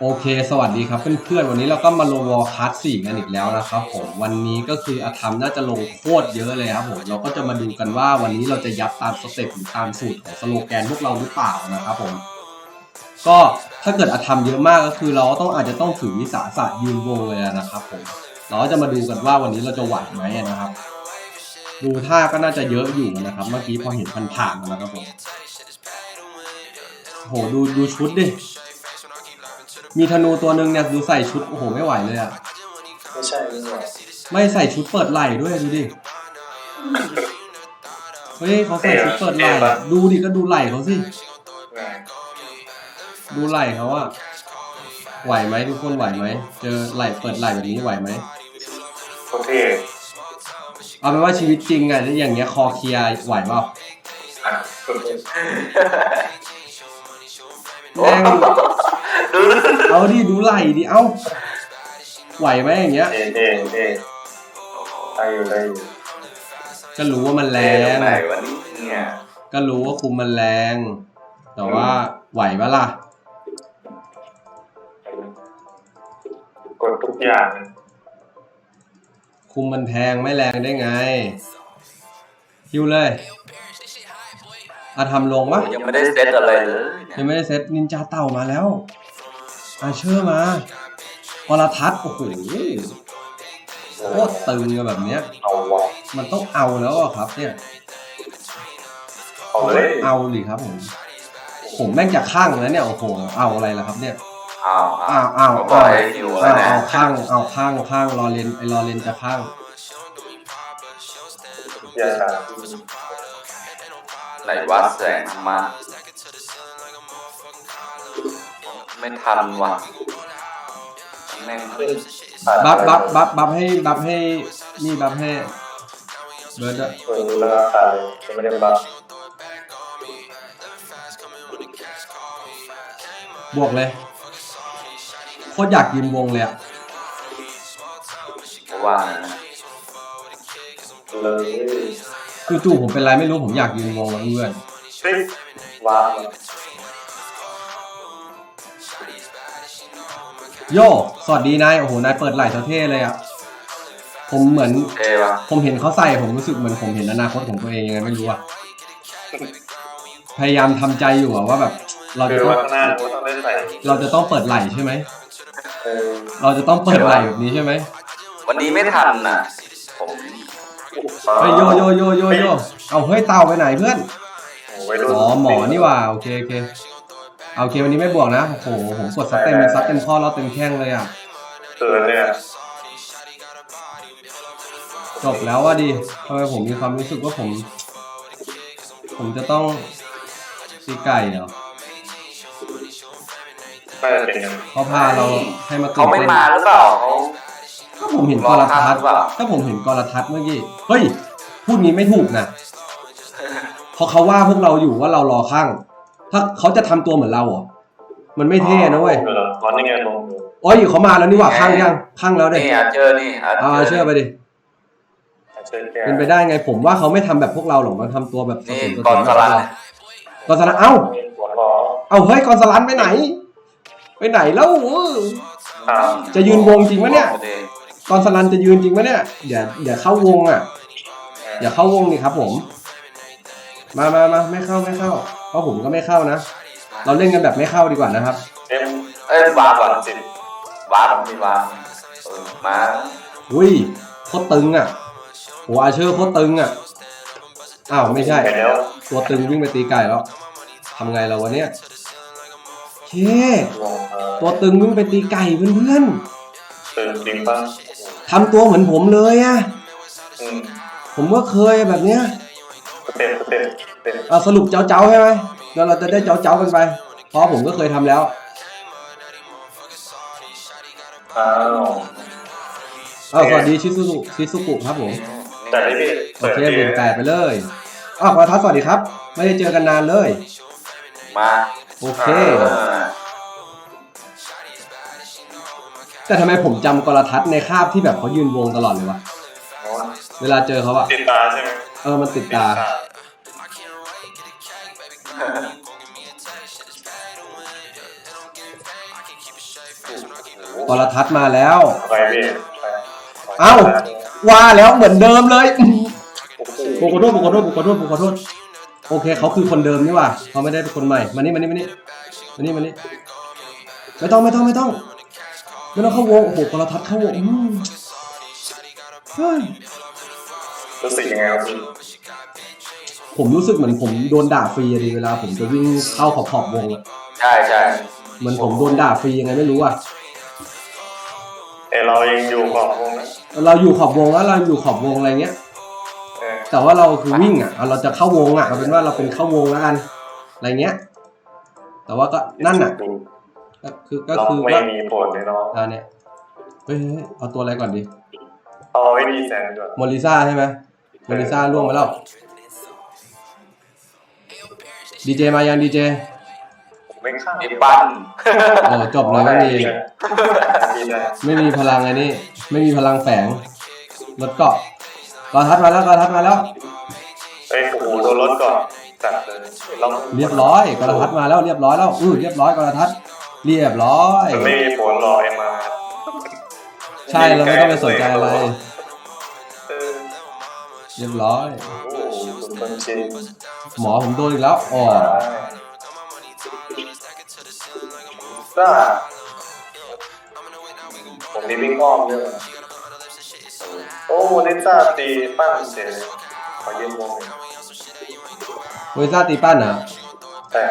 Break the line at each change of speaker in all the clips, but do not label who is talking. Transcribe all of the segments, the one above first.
โอเค สวัสดีครับเพื่อนๆ วันนี้เราก็มาลงวอลคัสสี่กันอีกแล้วนะครับผม วันนี้ก็คืออาธรรมน่าจะลงโคตรเยอะเลยครับผม เราก็จะมาดูกันว่าวันนี้เราจะยับตามสเต็ปหรือตามสูตรของสโลแกนพวกเราหรือเปล่านะครับผม ก็ถ้าเกิดอาธรรมเยอะมากก็คือเราต้องอาจจะต้องถือวิสาสะยืนวงเลยนะครับผม เราก็จะมาดูกันว่าวันนี้เราจะไหวไหมนะครับ ดูท่าก็น่าจะเยอะอยู่นะครับ เมื่อกี้พอเห็นผ่านๆมาแล้วครับผมโหดูดูชุดดิ มีธนูตัวหนึ่งเนี่ยดูใส่ชุดโอ้โหไม่ไหวเลยอะ
ไม่ใช่ไม่ใช่
ไม่ใส่ชุดเปิดไหล่ด้วยดูดิ เฮ้ยเขาใส่ชุดเปิดไหล่อะดูดิก็ดูไหล่เขาสิ ดูไหล่เขาอะไหวไหมทุกคนไหวไหมเจอไหล่เปิดไหล่แบบนี้ไหวไหม
โอเค
เอาเป็นว่าชีวิตจริงอะอย่างเงี้ยคอเคลียร์ไหวเปล่า
อะโอเค
แม่ง เอาดิดูไหล่ดิเอ้าไหวไหมอย่างเงี้ย
เท่เท่เท่ได้อยู่ได้อยู่
ก็รู้ว่ามันแร
แรง
ง
ไหนวันนี้เนี่ย
ก็รู้ว่าคุมมันแรง แต่ว่าไหวปะล่ะ
กดทุกอย่าง
คุมมันแพงไม่แรงได้ไงฮิวเลยอาทำลงวะ
ยังไม่ได้เซตอะไรเลยเนี่
ยั
ย
งไม่ได้เซตนินจาเต่ามาแล้ว อาเชอร์มาปรทัศน์โอ้โหโคตรตึงอะแบบเนี้ย
เอาวะ
มันต้องเอาแล้วอะครับ เนี่ย
เอาเลย
เอาดิครับผมผมแม่งจะข้างแล้วเนี่ยโอ้โหเอาอะไรล่ะครับ เนี่ย
อ้าว
อ้าวอ้าว
เขาบอกให้หิวแล้
อ้าวว
นะ
เอาข้างเอาข้างข้างรอเลนไอรอเลนจะข้าง
อย่า
ไหนวัดแสงมา ไม่ทันว่ะแม่งขึ้น
บัฟบัฟบัฟบัฟให้บัฟให้นี่บัฟให้เบิร์ดอะ
เออแล้วก็ตายยังไม่ได้บัฟ
บวกเลยโคตรอยากยืนวงเลยอะ
เพราะว่านะ
เลย
คือจู่ๆผมเป็นไรไม่รู้ผมอยากยืนวงแล้วเพื่อน
เฮ้ยว้าว
โยสวัสดีนาย โอ้โห นายเปิดไหล่เท่ๆเลยอะผมเหมือน
เท่ว่ะ
ผมเห็นเขาใส่ผมรู้สึกเหมือนผมเห็นอนาคตของตัวเองยังไงไม่รู้อะพยายามทำใจอยู่อะว่าแบบ เรา
คื
จะ
อ
ต้อง
ว่าข้างหน้าก็ต้องได้ใส่
เราจะต้องเปิดไหล่ใช่ไหม
เออ
เราจะต้องเปิดไหล่แบบนี้ใช่ไหม
วันนี้ไม่ทันน่ะ ผม
เฮ้ยโยโยโยโยโยเอาเฮ้ยเต่าไปไหนเพื่อน
โอ้ยรุ่น
อ๋อหมอนี่หว่าโอเคโอเค เอาโอเควันนี้ไม่บวกนะ โอ้โหผมกดซัดเต็มซัดเต็มข้อแล้วเต็มแข้งเลยอะ
เกินเนี่ย
จบแล้วว่าดีทำไมผมมีความรู้สึกว่าผม ผมจะต้องตีไก่เหรอ
น่าจะเป็นอย่างนั้น
เขาพาเราให้มาตื่
เขา
น
ไม่
เต้น
มาหรือเปล่าเขา
ก็ผมเห็นกรทัศน์
รอข้ามหรือเปล่า
ก็ผมเห็นกรทัศน์เมื่อกี้ เฮ้ย พูดนี้ไม่ถูกนะเพราะเขาว่าพวกเราอยู่ว่าเรารอข้าง ถ้าเขาจะทำตัวเหมือนเราเหรอมันไม่เท่นะเว้ย
เออตอนนี้ไงมองดู
โอ้ยเขามาแล้วนี่หว่าข้างยังข้างแล้วเด้
นี่อาเจอนี่อา
เอาเชื่อไปดิ
เชิญแก
เป็นไปได้ไงผมว่าเขาไม่ทำแบบพวกเราหรอกมันทำตัวแบบ
นี่
สะ
กอนสลัน
กอนสลันเอ้า
หัวคอ
เอาเฮ้ยกอนสลันไปไหน ไปไหนแล้วเออ
อ้าว
จะยืนวงจริงปะเนี่ย กอนสลันจะยืนจริงปะเนี่ยอย่าอย่าเข้าวงอะ อย่าเข้าวงนี่ครับผม มามามาไม่เข้าไม่เข้า เพราะผมก็ไม่เข้านะ เราเล่นกันแบบไม่เข้าดีกว่านะครับ
เอ็ม
เอ้ยวางก่อน
สิบ
วางไม่วางเออมา
อุ้ยโคตรตึงอะโหอาเชอร์โคตรตึงอะอ้าวไม่ใช่
ไปแล้ว
ตัวตึงวิ่งไปตีไก่แล้วทำไงเราวะเนี่ยเค
ลงเออ
ตัวตึงวิ่งไปตีไก่เพื่อน
ตื่นจริงป่ะ
ๆทำตัวเหมือนผมเลยอะ
อืม
ผมก็เคยแบบเนี้ย
ส เต็ปสเต็ปสเต็ป
เอาสรุปเจ้าเจ้าๆใช่ไหมแล้วเราจะได้เจ้าเจ้าๆกันไป เพราะผมก็เคยทำแล้ว
อ้าว
เอาสวัสดีชิซุสุชิซุกุครับผม
แต่ที่พี่
โอ
เปิด
เค
เก
เบร
ม
กแปดไปเลยอ้าวขอทัศน์สวัสดีครับ ไม่ได้เจอกันนานเลย
มา
โอเค
เออ
แต่ทำไมผมจำกรทัศน์ในคาบที่แบบเขายืนวงตลอดเลยวะ เวลาเจอเขาอะ
ติดตาใช่ไหม
เออมันติดตา
ต
กรทัศน์มาแล้ว
ไปพี่ไป
เอ้าว่าแล้วเหมือนเดิมเลย
โอ้โห
ผมขอโทษผมขอโทษผมขอโทษผมขอโทษโอเคเขาคือคนเดิมนี่หว่าเขาไม่ได้เป็นคนใหม่มานี่มานี่มานี่มานี่มานี่ไม่ต้องไม่ต้องไม่ต้องไม่ต้องเข้าวงโอ้โหกรทัศน์เข้าวงอืมเฮ้ย
รู้สึกยังไงครับพี่
ผมรู้สึกเหมือนผมโดนด่าฟรีอะดีเวลา ผมจะวิ่งเข้าขอบขอบวงอะ
ใช่ใช่
เหมือนผมโดนด่าฟรียังไงไม่รู้อะ
แต่เรายังอยู่ก่อนวงนะ
เราอยู่ขอบวงแล้วเราอยู่ขอบวงอะไรเงี้ย
เออ
แต่ว่าเราคือวิ่งอะเอาเราจะเข้าวงอะเอาเป็นว่าเราเป็นเข้าวงแล้วกันอะไรเงี้ย แต่ว่าก็นั่นอะก็คือก็
เรา
คือ
ไม่
ว่า
มีผลเลยเนาะ
อ่าเนี่ยเฮ้ยเฮ้ยเอาตัวอะไรก่อนดี
เอาไว้ดีแสนก่อน
มอลิซ่าใช่ไหม มอลิซ่าล่วงมาแล้วดีเจมายังดีเจ
ผมไม่ข้าม
ดิปั้น
โอ้จบเลยไม่มี
ดีนะ
ไม่มีพลังไอ้นี่ ไม่มีพลังแฝงรถเกาะกอทัดมาแล้วกอทัดมาแล้ว
เฮ้ยโอ้โหโดนรถก่อนจัดเลยเรา
เรียบร้อยกอทัดมาแล้วเรียบร้อยแล้วอือเรียบร้อยกอทัดเรียบร้อย
มันไม่มีผลหรอกเอ็มมา
ใช่เราไม่ต้องไปสนใจอะไร
เออ
เรียบร้อย
โอ้โหสุดบัญชี
หมอผมโดนอีกแล้วอ๋อ
ซ่าผมนี่วิ่งอ้อมเยอะโอ้ลิซ่าตีปั้นเสียเลยขอยืมวงหนึ่ง
เวซ่าตีปั้นเหรอ
แต่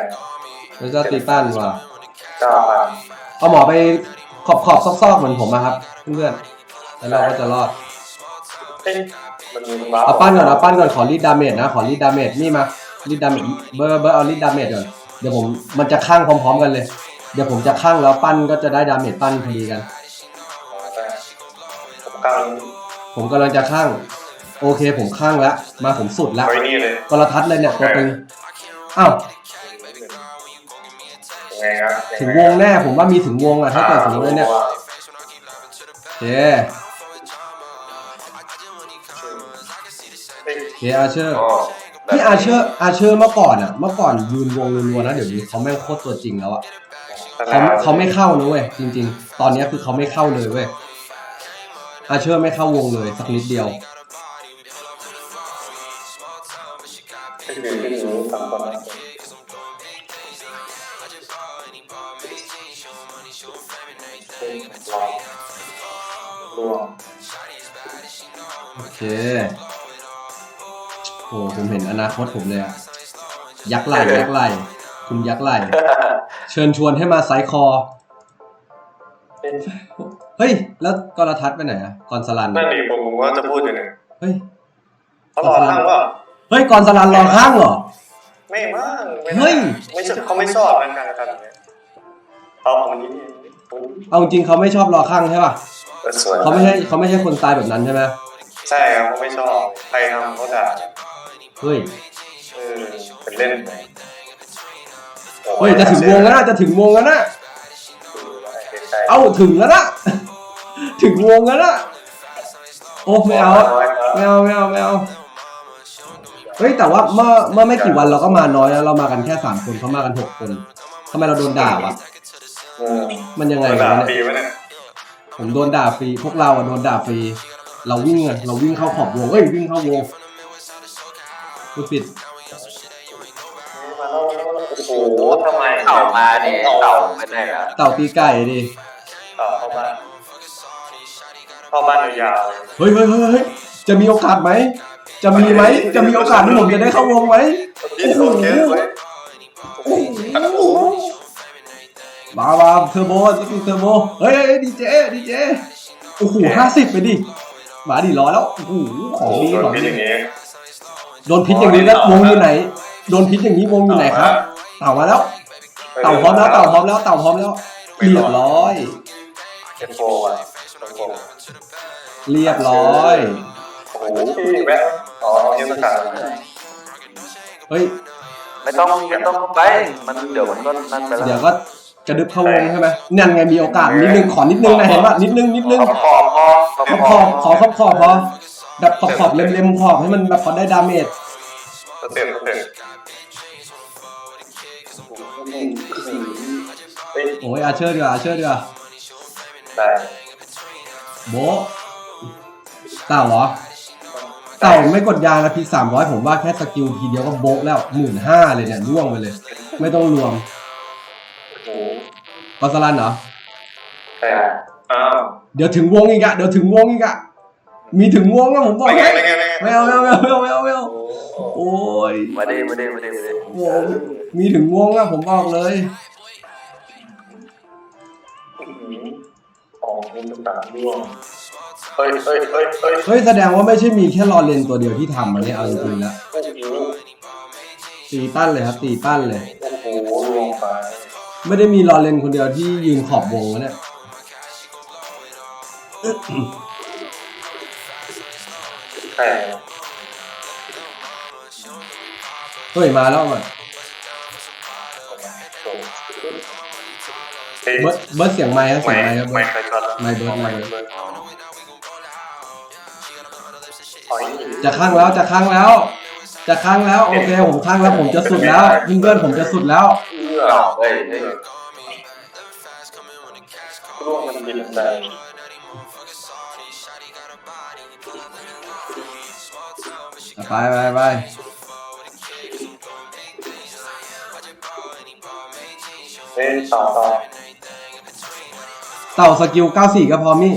เวซ่าตีปั้นว่ะ
เก้าพัน
เอาหมอไปขอบขอบซอกๆเหมือนผมนะครับ เพื่อนๆแล้วเราก็จะรอด
เอ้ยมันมีบ้า
เอาปั้นก่อนเอาปั้นก่อนขอรีดดาเมจนะ ขอรีดดาเมจนี่มารีดดาเมจเบอร์เบอร์เอารีดดาเมจก่อนเดี๋ยวผมมันจะข้างพร้อม ๆ กันเลย เดี๋ยวผมจะข้างแล้วปั้นก็จะได้ดาเมจปั้นพอดีกัน
ผมกำลัง
ผมกำลังจะข้าง โอเคผมข้างแล้วมาผมสุดแล้ว
ไว้นี่เลย
กรทัดเลยเนี่ยตัวตึงอ้าว
ยังไงครับ
ถึงวงแน่ผมว่ามีถึงวงอะถ้าเกิดสมมติว่าเนี่ยโอเค
เฮ้ย
โอเคอาเชอร์
ก็แบบ
พี่อาเชอร์อาเชอร์เมื่อก่อนอะ เมื่อก่อนยืนวงรัวๆนะเดี๋ยวนี้เขาแม่งโคตรตัวจริงแล้วอะเขาเขาไม่เข้านะเว้ยจริง ๆ ตอนเนี้ยคือเขาไม่เข้าเลยเว้ยอาเชอร์ไม่เข้าวงเลยสักนิดเดียว
คือที่รู้สามคนรวม
โอเค โอ้ผมเห็นอนาคตผมเลยอะยักษ์ไหลยักษ์ไหลคุณยักษ์ไหลเชิญชวนให้มาไซส์คอ
เป็น
เฮ้ย แล้วกรทัศน์ไปไหนอะกรสลัน
นั่นดิผมว่าจะพูดอยู่หนึ่ง
เฮ้ย
เขารอข้างว่า
เฮ้ยกรสลันรอข้างเหรอ
ไม่มาก
เฮ้ย
ไม่ใช่เขาไม่ชอบนะการทำเนี่ยเขาคนนี้
เอาจริงๆเขาไม่ชอบรอข้างใช่ป่ะ
สวย
เขาไม่ใช่เขาไม่ใช่คนสไตล์แบบนั้นใช่ไหม
ใช่ครับเขาไม่ชอบใครทำเขาด่า
เฮ้ย
เออเป็นเล่นไป
เฮ้ยจะถึงวงแล้วนะจะถึงวงแล้วนะเอ้าถึงแล้วนะถึงวงแล้วนะโอ้ไม่เอาอะไม่เอาไม่เอาไม่เอาเฮ้ยแต่ว่าเมื่อเมื่อไม่กี่วันเราก็มาน้อยแล้วเรามากันแค่สามคนเขามากันหกคนทำไมเราโดนด่าวะ
อืม
มันยังไง
ด่าวะปี
เนี่ย
ไว้เนี่ย
ผมโดนด่าฟรีพวกเราอะโดนด่าฟรีเราวิ่งอะเราวิ่งเข้าขอบวงเอ้ยวิ่งเข้าวง พูดผิด
โอ้โหทำไม
เต่ามาดิเต่าไม่ได้แล้ว
เต่าตีไก่ดิ
เต่าเข้าบ้านเข้าบ้านยาวๆเลย
เฮ้ยเฮ้ยเฮ้ยเฮ้ยจะมีโอกาสไหม จะมีไหม จะมีโอกาสที่ผมจะได้เข้าวงไหม
พี่โอเคไว้
มามาเทอร์โบสกิลเทอร์โบ เฮ้ยดีเจดีเจโอ้โหห้าสิบไปดิ มาดิรอแล้ว โอ้โหข
โอ้
อง
โห
ดี
โด
ข
น
อง
พิษ
ดี
อย่างนี้
โดนพิษอย่างนี้แล้ววงอยู่ไหน โดนพิษอย่างนี้วงอยู่ไหนครับ เต่ามาแล้ว เต่าพร้อมแล้วเต่าพร้อมแล้วเต่าพร้อมแล้ว เรียบร้อย
เอฟโฟอะเอฟโฟ
เรียบร้อย
โอ้โหพี่แวะอ๋อเทศกาล
เฮ้ย
ไม่ต้องไม่ต้องไป มันเดี๋ยวมันก็นั่นไปแล้ว
เดี๋ยวก็กระดึบเข้าวงใช่ไหมนั่นไงมีโอกาสนิดนึงขอนิดนึงนะเห็นป่ะนิดนึงนิดนึง
ขอบขอบขอบ
ขอบขอบขอขอบขอบพอ แบบขอบขอบเล็มเล็มขอบให้มันแบบพอได้ดาเมจ
สเต็ปสเต็ป
เฮ้
ย
โอ้ยอาเชอร์ดีกว่าอาเชอร์ดีกว่า
ได้
โบะเต่าเหรอ เต่าไม่กดยานะพีสามร้อยผมว่าแค่สกิลทีเดียวก็โบะแล้วหมื่นห้าเลยเนี่ยล่วงไปเลย ไม่ต้องรวม
โอ้โห
กอสลันเหรอ
ใช่อ้าว
เดี๋ยวถึงวงอีกอะเดี๋ยวถึงวงอีกอะ มีถึงวงอะผมบอก
ไม่ไง
ให้
ไม่ไงไม่ไง
ไม่เอาไม่เอาไม่เอาไม่เอาไม่เอาไม่เอา
โอ้โห
โอ้ย
มาดิมาดิมาดิมาดิ
วงมีถึงวงอะผมบอกเลย
อ๋อมันเป็นตาร่วงเฮ้ยเฮ้ยเฮ้ยเฮ้ย
เฮ้ยแสดงว่าไม่ใช่มีแค่รอเลนตัวเดียวที่ทำมันเนี่ยเอาจริงๆแล้ว
โอ้โห
ตีปั้นเลยครับ ตีปั้นเลย
โอ้โหลงไป
ไม่ได้มีรอเลนคนเดียวที่ยืนขอบวงนะเนี่ย
ใช่
เฮ้ยมาแล้วมา
เฮ้ย
เบิร์ดเบิร์ดเสียงไม้ครับเสี
ไม่
ยงไม้ครับ
ไม่ใครช็อต
ไม่เบิร์ดไม่เบิร์ด
ถอย
จะข้างแล้วจะข้างแล้ว จะข้างแล้วโอเคผมข้างแล้วผมจะสุดแล้วเพื่อนๆผมจะสุดแล้ว
เอื้อ
เฮ้ยเฮ้ย
ร่วงมันบินได้
ไปไปไป
เล่นต่อต่อ
เต่าสกิล94 ก็พอมี่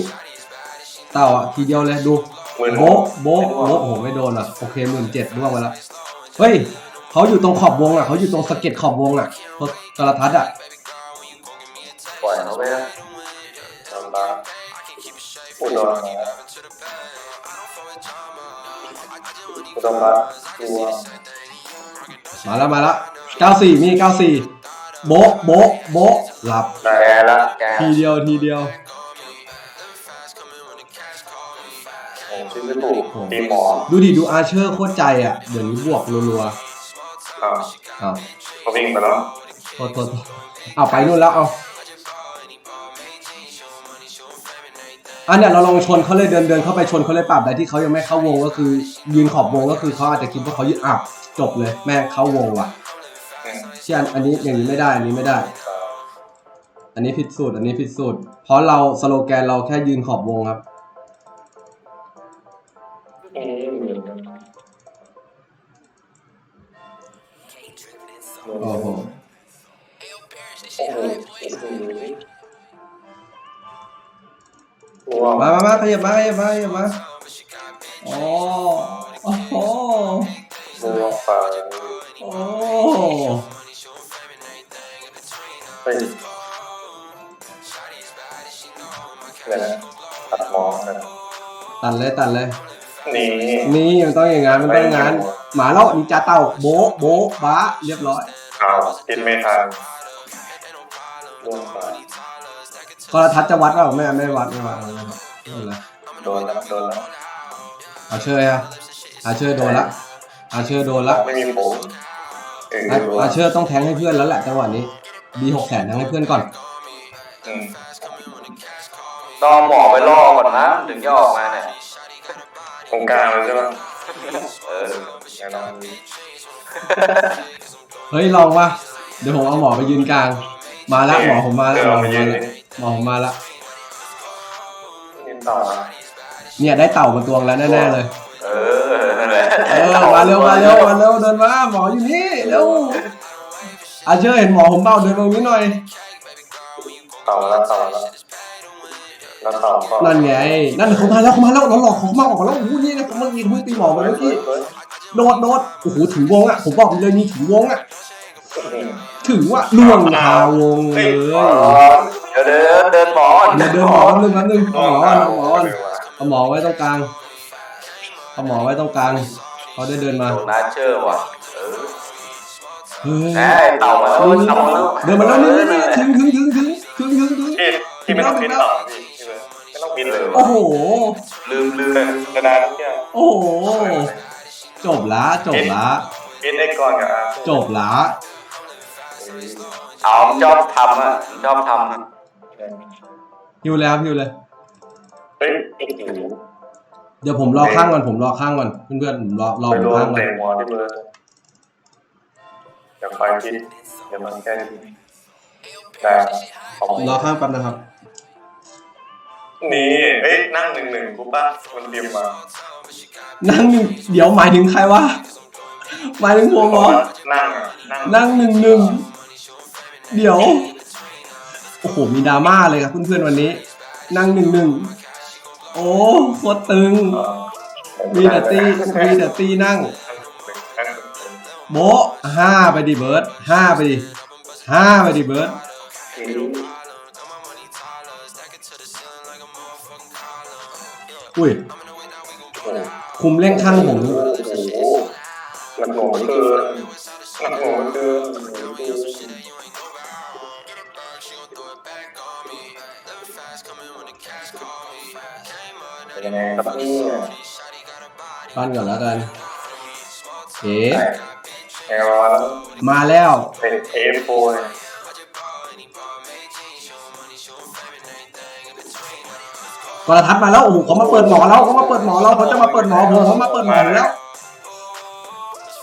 เต่าอะทีเดียวเลยดู
หมื่น
โบะโบะโบะโอ้โหไม่โดนอะโอเคหมื่นเจ็ดร่วงไปแล้วเฮ้ยเขาอยู่ตรงขอบวงอะเขาอยู่ตรงสะเก็ดขอบวงอะกระทัดอะ
ปล่อยเขาไปนะ
ทำตาอุดร อุดรมาดูว่า
มาแล้วมาแล้ว94 มี 94 โบะโบะโบะหลับ
ได้
แกละแก
ทีเดียวทีเดียว
โอ้ชื่อไม่ถูกตีหมอ
ดูดิดูอาเชอร์โคตรใจอะ เดี๋ยวนี้บวกรัว
อ่า
ๆอ้าว
เขาวิ่งไปแล้ว
โทษโทษโทษเอาไปนู่นแล้วเอา อันเนี้ยเราลองชนเขาเลยเดินเดินเข้าไปชนเขาเลยปรับได้ที่เขายังไม่เข้าวงก็คือยืนขอบวงก็คือเขาอาจจะคิดว่าเขายืนอับจบเลยแม่งเข้าวงว่ะเช่นอันนี้อย่างนี้ไม่ได้อันนี้ไม่ได้ อันนี้ผิดสูตรอันนี้ผิดสูตรเพราะเราสโลแกนเราแค่ยืนขอบวงครับ
อืม
โอ้โห
โอ้โหตัว
มามามาขยับมาขยับมาขยับมาอ๋อโอ้โห
ตัวไป
โอ้
เฮ้ยอะไรนะตัดหมอนะ
ตัดเลยตัดเลย
นี่
นี่มันต้องอย่างงั้นมันต้องอย่างงั้นหมาแล้วนินจาเต่าโบะโบะบ้าเรียบร้อย
เอากินไม่ทันร่วงไป
กรทัดจะวัดเปล่าไม่ไม่วัดไม่วัดไม่วัดไม่เป็นไร
โดนแล้วโดนแล้ว
อาเชอร์อะอาเชอร์โดนละอาเชอร์โดนละ
ไม่มีผมเออ
อาอาเชอร์ต้องแทงให้เพื่อนแล้วแหละจังหวะนี้ดีหกแสนแทงให้เพื่อนก่อน
อืม
ต้องหมอไปล่อก่อนนะถึงจะออกมาเนี่ย
ตรงกลางเลยใช่ไหม
เออ
แน่นอน
เฮ้ยลองวะเดี๋ยวผมเอาหมอไปยืนกลาง มาละหมอผมมาละ
เดี๋ยว
หมอ
เรา
ผ
ไป
ม
ยื
มานละห มอผมมาละ
ยืนต่อ
เนี่ยได้เต่ามาตัวงแล้วแน่ๆเลย
เออนั่นแหละ
เออมาเร็วมาเร็วมาเร็วเดินมาหมออยู่นี่เร็วอาเชอร์เห็นหมอผมเปล่าเดินตรงนี้หน่อย
ต่อแล้วต่อแล้วแล้วต่อก็
นั่นไงนั่นเขามาแล้วเขามาแล้วเราหลอกเขามาออกมาแล้วโอ้โหนี่นะผมเมื่อกี้เพิ่งตีหมอไปเมื่อกี้โดดโดดโอ้โหถึงวงอะผมบอกเลยมีถึงวงอะถึงว่าล่วงคาวงเลย
เดี๋ยวเดินเดินหมอ
เดี๋ยวเดินหมอแป๊บนึงแป๊บนึงเอาหมอก่อนเอาหมอก่อนเอาหมอไว้ตรงกลางเอาหมอไว้ตรงกลางเขาได้เดินมา
โดนนาเชอร์ว่ะเออ
เฮ้ย
แหมเต่ามาแล้ว
นี่
เต่ามาแล้ว
เดินมาแล้วนี่นี่ถึงถึงถึงถึงถึงถึงถึง
พี่พี่ไม่ต้องบินต่อพี่พี่เลยไม่ต้องบินเลย
โอ้โห
ลืมลืม
กระดานทุกอย่าง
โอ้โหจบละจบละ
บินได้ก่อนกับอา
จบละ
เอาชอบทำอะชอบทำอะ
ฮิวเลยครับฮิวเลย
เฮ้ยโอ้โห
เดี๋ยวผมรอข้างก่อนผมรอข้างก่อนเพื่อนๆผมรอรอ
ไป
ผม
โดน
ข้างก่อน
เตะหัวที่มือเดี๋ยวไปคิดเดี๋ยวมันแก้คิดนะขอบคุณ
รอข้างแป๊บนะครับ
นี่เอ้ยนั่งหนึ่งหนึ่งกูป่ะมันเตรียมมา
นั่งหนึ่งเดี๋ยวหมายถึงใครวะหมายถึงผมเหรอ
นั่งอะนั่ง
นั่งหนึ่งหนึ่งเดี๋ยว โอ้โห มีดราม่าเลยครับเพื่อนๆวันนี้ นั่งหนึ่งหนึ่งโอ้โคตรตึง มีแต่ตีมีแต่ตีนั่ง
นั่ง
โบะห้าไปดิเบิร์ดห้าไปดิห้าไปดิเบิร์ดอุ้ยคุมเร่งข้างผม
โอ้โหหนักหน่วงเกินหนักหน่วงเกิน ยังไงครับเนี่ย
ปั้นก่อนแล้วกันเอ๋
แนวแล้ว
มาแล้ว
เป็นเอฟโฟน
กรทัดมาแล้วโอ้โหเขามาเปิดหมอแล้วเขามาเปิดหมอแล้วเขาจะมาเปิดหมอผมเขามาเปิดหมอผมแล้ว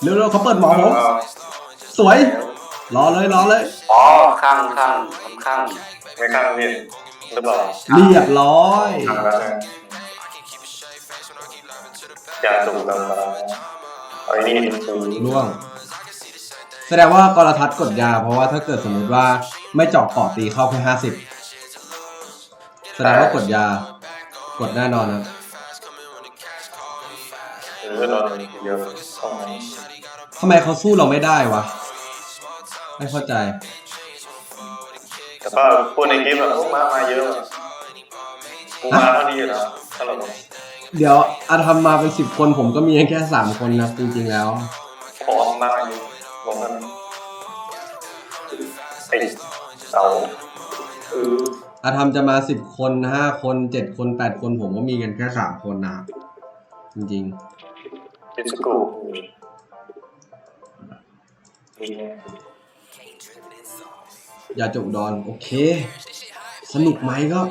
เร็วๆเขาเปิดหมอผมสวยรอเลยรอเลย
อ๋อข้างข้างข้าง
ไม่ข้างเรียนหรือเปล่า
เรียบร้อย
ย่าสูบแล้วนะไอ้นี่คือ
ล่วง แสดงว่ากรทัดกดยา เพราะว่าถ้าเกิดสมมุติว่าไม่เจาะเกาะตีเข้าแค่ห้าสิบแสดงว่ากดยา กดแน่นอนครับ
หรือโดนเยอะตรงนี้
ทำไมเขาสู้เราไม่ได้วะ ไม่เข้าใจ
แต่ก็พูดในคลิปอะโอ้มา มาเยอะอะกูมาเท่านี้นะถ้าเรา
เดี๋ยวอาทำมาเป็นสิบคนผมก็มีแค่สามคนนะจริงๆแล้ว
ขอมาเยอะลงกันไอเสาเออ
อาทำจะมาสิบคนห้าคนเจ็ดคนแปดคนผมก็มีกันแค่สามคนนะครับจริง
พิสกู
ๆอย่าจบดอนโอเค สนุกไหมก็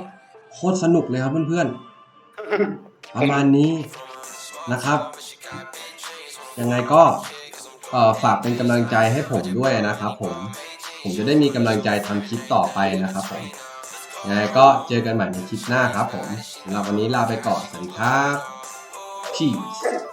โคตรสนุกเลยครับเพื่อนๆ ประมาณนี้นะครับ ยังไงก็ฝากเป็นกำลังใจให้ผมด้วยนะครับ ผมผมจะได้มีกำลังใจทำคลิปต่อไปนะครับผมยังไงก็เจอกันใหม่ในคลิปหน้าครับผมสำหรับวันนี้ลาไปก่อนสวัสดีครับ Peace